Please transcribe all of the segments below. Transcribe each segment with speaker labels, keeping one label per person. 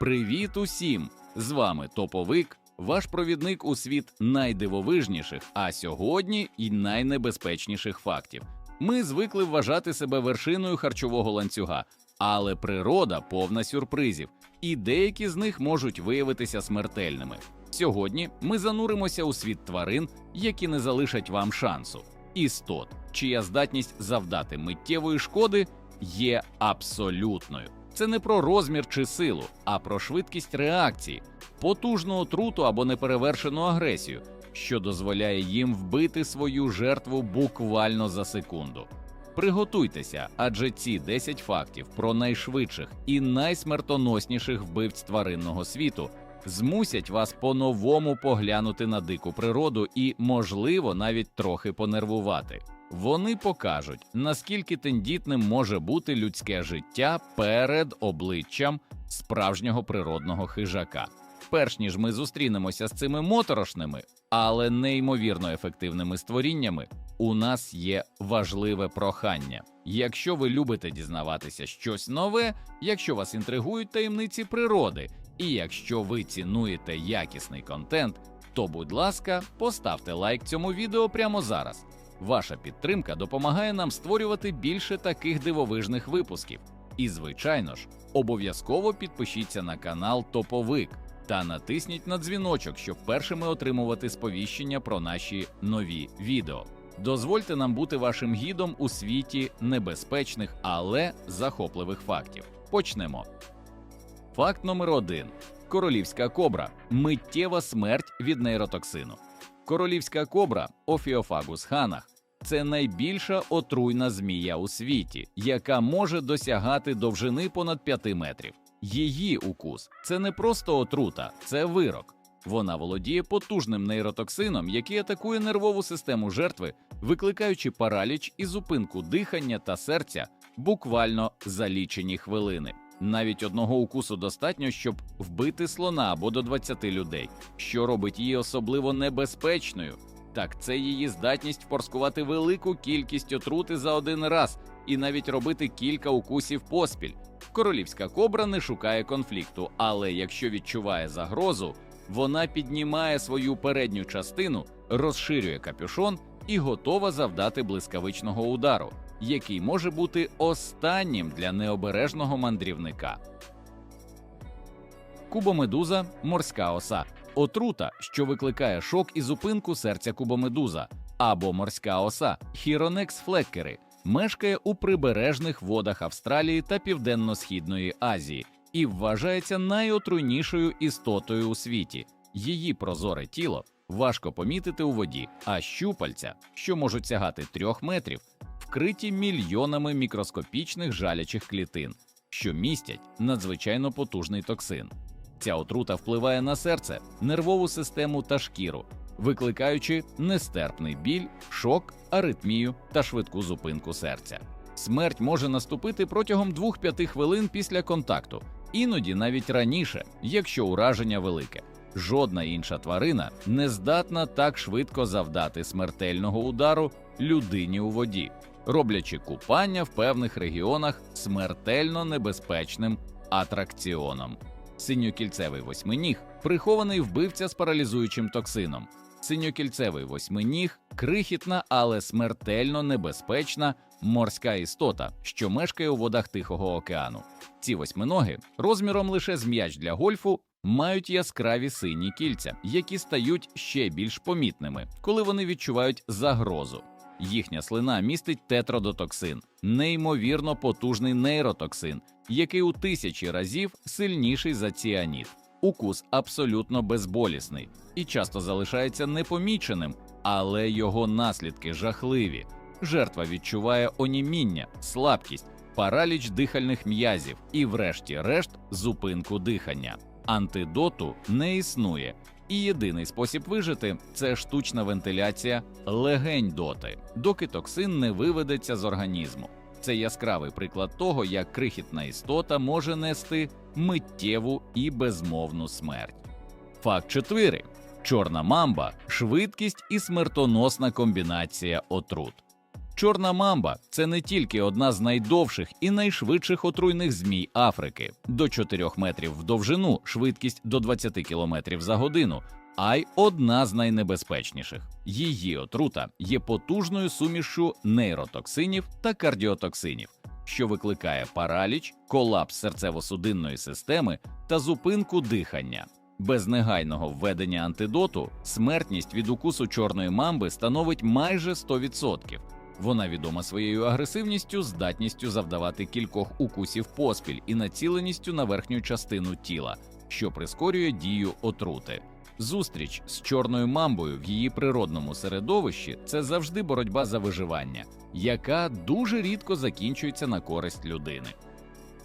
Speaker 1: Привіт усім! З вами Топовик, ваш провідник у світ найдивовижніших, а сьогодні і найнебезпечніших фактів. Ми звикли вважати себе вершиною харчового ланцюга, але природа повна сюрпризів, і деякі з них можуть виявитися смертельними. Сьогодні ми зануримося у світ тварин, які не залишать вам шансу. Істот, чия здатність завдати миттєвої шкоди є абсолютною. Це не про розмір чи силу, а про швидкість реакції, потужну отруту або неперевершену агресію, що дозволяє їм вбити свою жертву буквально за секунду. Приготуйтеся, адже ці 10 фактів про найшвидших і найсмертоносніших вбивць тваринного світу змусять вас по-новому поглянути на дику природу і, можливо, навіть трохи понервувати. Вони покажуть, наскільки тендітним може бути людське життя перед обличчям справжнього природного хижака. Перш ніж ми зустрінемося з цими моторошними, але неймовірно ефективними створіннями, у нас є важливе прохання. Якщо ви любите дізнаватися щось нове, якщо вас інтригують таємниці природи, і якщо ви цінуєте якісний контент, то будь ласка, поставте лайк цьому відео прямо зараз. Ваша підтримка допомагає нам створювати більше таких дивовижних випусків. І, звичайно ж, обов'язково підпишіться на канал Топовик та натисніть на дзвіночок, щоб першими отримувати сповіщення про наші нові відео. Дозвольте нам бути вашим гідом у світі небезпечних, але захопливих фактів. Почнемо. Факт номер один: королівська кобра миттєва смерть від нейротоксину. Королівська кобра Офіофагус ханах це найбільша отруйна змія у світі, яка може досягати довжини понад 5 метрів. Її укус це не просто отрута, це вирок. Вона володіє потужним нейротоксином, який атакує нервову систему жертви, викликаючи параліч і зупинку дихання та серця буквально за лічені хвилини. Навіть одного укусу достатньо, щоб вбити слона або до 20 людей, що робить її особливо небезпечною. Так, це її здатність впорскувати велику кількість отрути за один раз і навіть робити кілька укусів поспіль. Королівська кобра не шукає конфлікту, але якщо відчуває загрозу, вона піднімає свою передню частину, розширює капюшон і готова завдати блискавичного удару, який може бути останнім для необережного мандрівника. Кубомедуза морська оса. Отрута, що викликає шок і зупинку серця кубомедуза, або морська оса Хіронекс флеккери, мешкає у прибережних водах Австралії та Південно-Східної Азії і вважається найотруйнішою істотою у світі. Її прозоре тіло важко помітити у воді, а щупальця, що можуть сягати трьох метрів, вкриті мільйонами мікроскопічних жалячих клітин, що містять надзвичайно потужний токсин. Ця отрута впливає на серце, нервову систему та шкіру, викликаючи нестерпний біль, шок, аритмію та швидку зупинку серця. Смерть може наступити протягом 2-5 хвилин після контакту, іноді навіть раніше, якщо ураження велике. Жодна інша тварина не здатна так швидко завдати смертельного удару людині у воді, роблячи купання в певних регіонах смертельно небезпечним атракціоном. Синьокільцевий восьминіг прихований вбивця з паралізуючим токсином. Синьокільцевий восьминіг крихітна, але смертельно небезпечна морська істота, що мешкає у водах Тихого океану. Ці восьминоги розміром лише з м'яч для гольфу мають яскраві сині кільця, які стають ще більш помітними, коли вони відчувають загрозу. Їхня слина містить тетродотоксин, неймовірно потужний нейротоксин, який у тисячі разів сильніший за ціаніт. Укус абсолютно безболісний і часто залишається непоміченим, але його наслідки жахливі. Жертва відчуває оніміння, слабкість, параліч дихальних м'язів і, врешті-решт, зупинку дихання. Антидоту не існує, і єдиний спосіб вижити це штучна вентиляція легень доти, доки токсин не виведеться з організму. Це яскравий приклад того, як крихітна істота може нести миттєву і безмовну смерть. Факт 4. чорна мамба, швидкість і смертоносна комбінація отрут. Чорна мамба це не тільки одна з найдовших і найшвидших отруйних змій Африки, до 4 метрів в довжину, швидкість до 20 км за годину, а й одна з найнебезпечніших. Її отрута є потужною сумішшю нейротоксинів та кардіотоксинів, що викликає параліч, колапс серцево-судинної системи та зупинку дихання. Без негайного введення антидоту смертність від укусу чорної мамби становить майже 100%. Вона відома своєю агресивністю, здатністю завдавати кількох укусів поспіль і націленістю на верхню частину тіла, що прискорює дію отрути. Зустріч з чорною мамбою в її природному середовищі це завжди боротьба за виживання, яка дуже рідко закінчується на користь людини.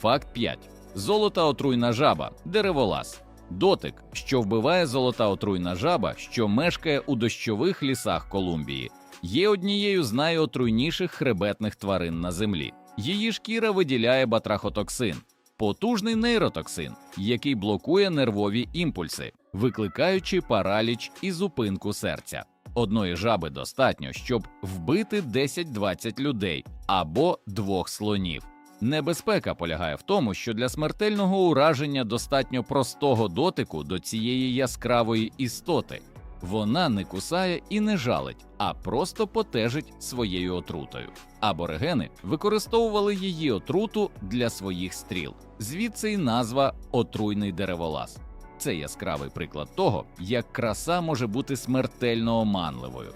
Speaker 1: Факт 5. Золота отруйна жаба дереволаз. Дотик, що вбиває золота отруйна жаба, що мешкає у дощових лісах Колумбії, є однією з найотруйніших хребетних тварин на землі. Її шкіра виділяє батрахотоксин, потужний нейротоксин, який блокує нервові імпульси, викликаючи параліч і зупинку серця. Одної жаби достатньо, щоб вбити 10-20 людей або двох слонів. Небезпека полягає в тому, що для смертельного ураження достатньо простого дотику до цієї яскравої істоти. Вона не кусає і не жалить, а просто потежить своєю отрутою. Аборигени використовували її отруту для своїх стріл, звідси й назва отруйний дереволаз. Це яскравий приклад того, як краса може бути смертельно оманливою.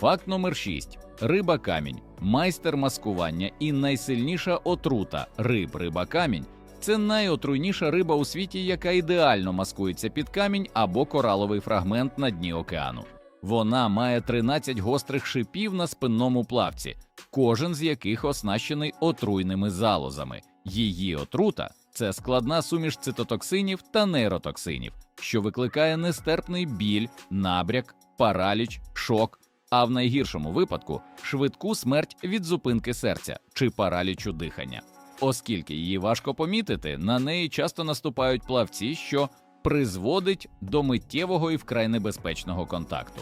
Speaker 1: Факт номер 6. Риба камінь, майстер маскування і найсильніша отрута риб риба камінь це найотруйніша риба у світі, яка ідеально маскується під камінь або кораловий фрагмент на дні океану. Вона має 13 гострих шипів на спинному плавці, кожен з яких оснащений отруйними залозами. Її отрута це складна суміш цитотоксинів та нейротоксинів, що викликає нестерпний біль, набряк, параліч, шок, а в найгіршому випадку швидку смерть від зупинки серця чи паралічу дихання. Оскільки її важко помітити, на неї часто наступають плавці, що призводить до миттєвого і вкрай небезпечного контакту.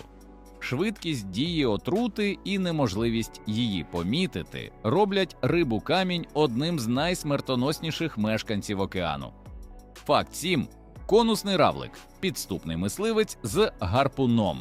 Speaker 1: Швидкість дії отрути і неможливість її помітити роблять рибу камінь одним з найсмертоносніших мешканців океану. Факт 7. конусний равлик підступний мисливець з гарпуном.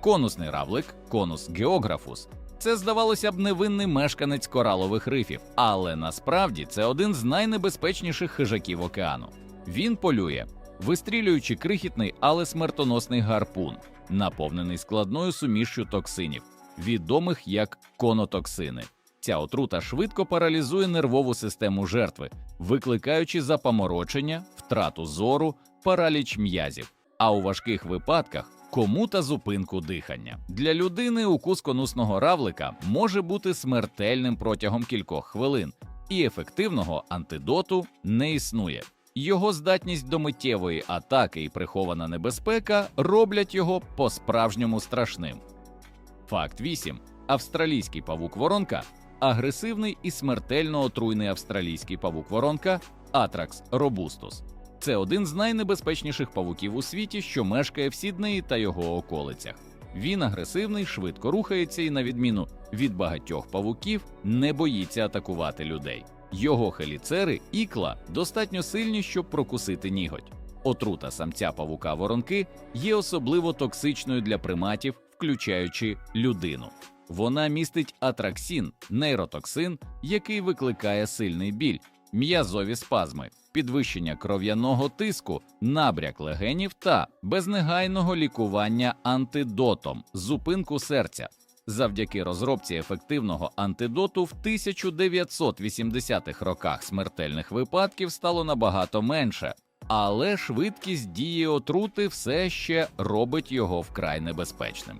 Speaker 1: Конусний равлик, конус географус. Це здавалося б невинний мешканець коралових рифів, але насправді це один з найнебезпечніших хижаків океану. Він полює, вистрілюючи крихітний, але смертоносний гарпун, наповнений складною сумішчю токсинів, відомих як конотоксини. Ця отрута швидко паралізує нервову систему жертви, викликаючи запаморочення, втрату зору, параліч м'язів. А у важких випадках кому та зупинку дихання. Для людини укус конусного равлика може бути смертельним протягом кількох хвилин, і ефективного антидоту не існує. Його здатність до миттєвої атаки і прихована небезпека роблять його по-справжньому страшним. Факт 8. Австралійський павук воронка агресивний і смертельно отруйний австралійський павук воронка Атракс робустус. Це один з найнебезпечніших павуків у світі, що мешкає в Сіднеї та його околицях. Він агресивний, швидко рухається і, на відміну від багатьох павуків, не боїться атакувати людей. Його хеліцери ікла достатньо сильні, щоб прокусити ніготь. Отрута самця павука воронки є особливо токсичною для приматів, включаючи людину. Вона містить атраксін, нейротоксин, який викликає сильний біль, м'язові спазми, підвищення кров'яного тиску, набряк легенів та без негайного лікування антидотом, зупинку серця. Завдяки розробці ефективного антидоту в 1980-х роках смертельних випадків стало набагато менше, але швидкість дії отрути все ще робить його вкрай небезпечним.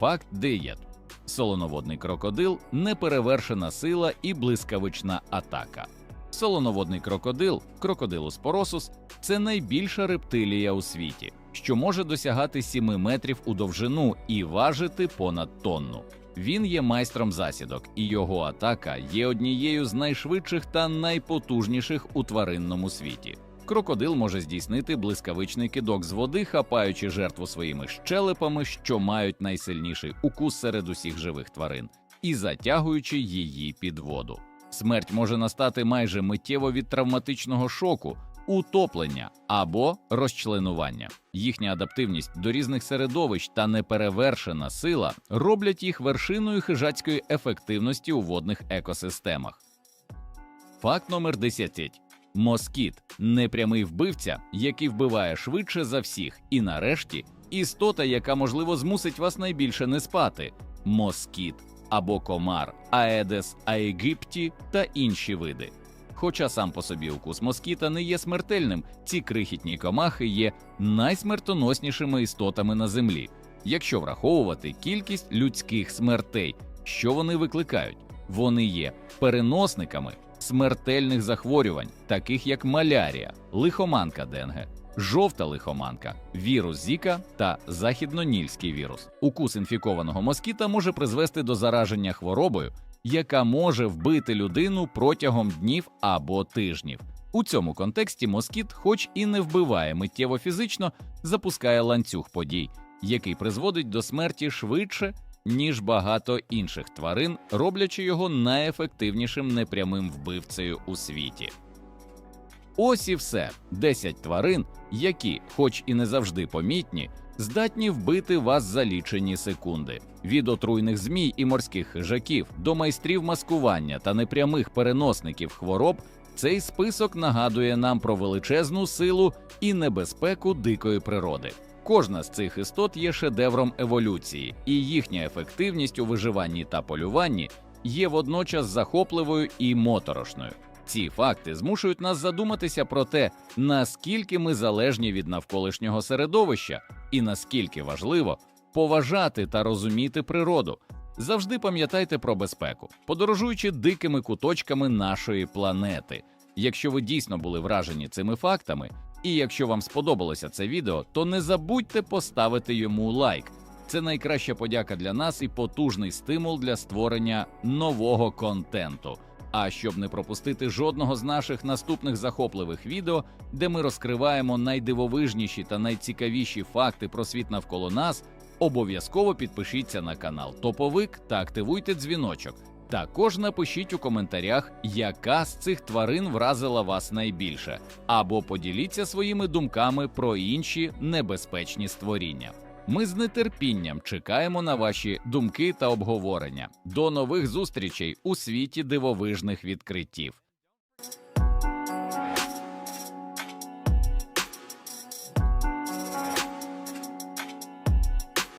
Speaker 1: Факт 9. Солоноводний крокодил неперевершена сила і блискавична атака. Солоноводний крокодил, крокодилус поросус, це найбільша рептилія у світі, що може досягати 7 метрів у довжину і важити понад тонну. Він є майстром засідок, і його атака є однією з найшвидших та найпотужніших у тваринному світі. Крокодил може здійснити блискавичний кидок з води, хапаючи жертву своїми щелепами, що мають найсильніший укус серед усіх живих тварин. і затягуючи її під воду. Смерть може настати майже миттєво від травматичного шоку, утоплення або розчленування. Їхня адаптивність до різних середовищ та неперевершена сила роблять їх вершиною хижацької ефективності у водних екосистемах. Факт номер 10. Москіт непрямий вбивця, який вбиває швидше за всіх, і нарешті істота, яка можливо змусить вас найбільше не спати москіт або комар, аедес аегипті та інші види. Хоча сам по собі укус москіта не є смертельним, ці крихітні комахи є найсмертоноснішими істотами на землі, якщо враховувати кількість людських смертей, що вони викликають. Вони є переносниками смертельних захворювань, таких як малярія, лихоманка денге, жовта лихоманка, вірус Зіка та західнонільський вірус. Укус інфікованого москіта може призвести до зараження хворобою, яка може вбити людину протягом днів або тижнів. У цьому контексті москіт, хоч і не вбиває миттєво фізично, запускає ланцюг подій, який призводить до смерті швидше, ніж багато інших тварин, роблячи його найефективнішим непрямим вбивцею у світі. Ось і все 10 тварин, які, хоч і не завжди помітні, здатні вбити вас за лічені секунди. Від отруйних змій і морських хижаків до майстрів маскування та непрямих переносників хвороб. Цей список нагадує нам про величезну силу і небезпеку дикої природи. Кожна з цих істот є шедевром еволюції, і їхня ефективність у виживанні та полюванні є водночас захопливою і моторошною. Ці факти змушують нас задуматися про те, наскільки ми залежні від навколишнього середовища, і наскільки важливо поважати та розуміти природу. Завжди пам'ятайте про безпеку, подорожуючи дикими куточками нашої планети. Якщо ви дійсно були вражені цими фактами, і якщо вам сподобалося це відео, то не забудьте поставити йому лайк. Це найкраща подяка для нас і потужний стимул для створення нового контенту. А щоб не пропустити жодного з наших наступних захопливих відео, де ми розкриваємо найдивовижніші та найцікавіші факти про світ навколо нас, обов'язково підпишіться на канал Топовик та активуйте дзвіночок. Також напишіть у коментарях, яка з цих тварин вразила вас найбільше, або поділіться своїми думками про інші небезпечні створіння. Ми з нетерпінням чекаємо на ваші думки та обговорення. До нових зустрічей у світі дивовижних відкриттів.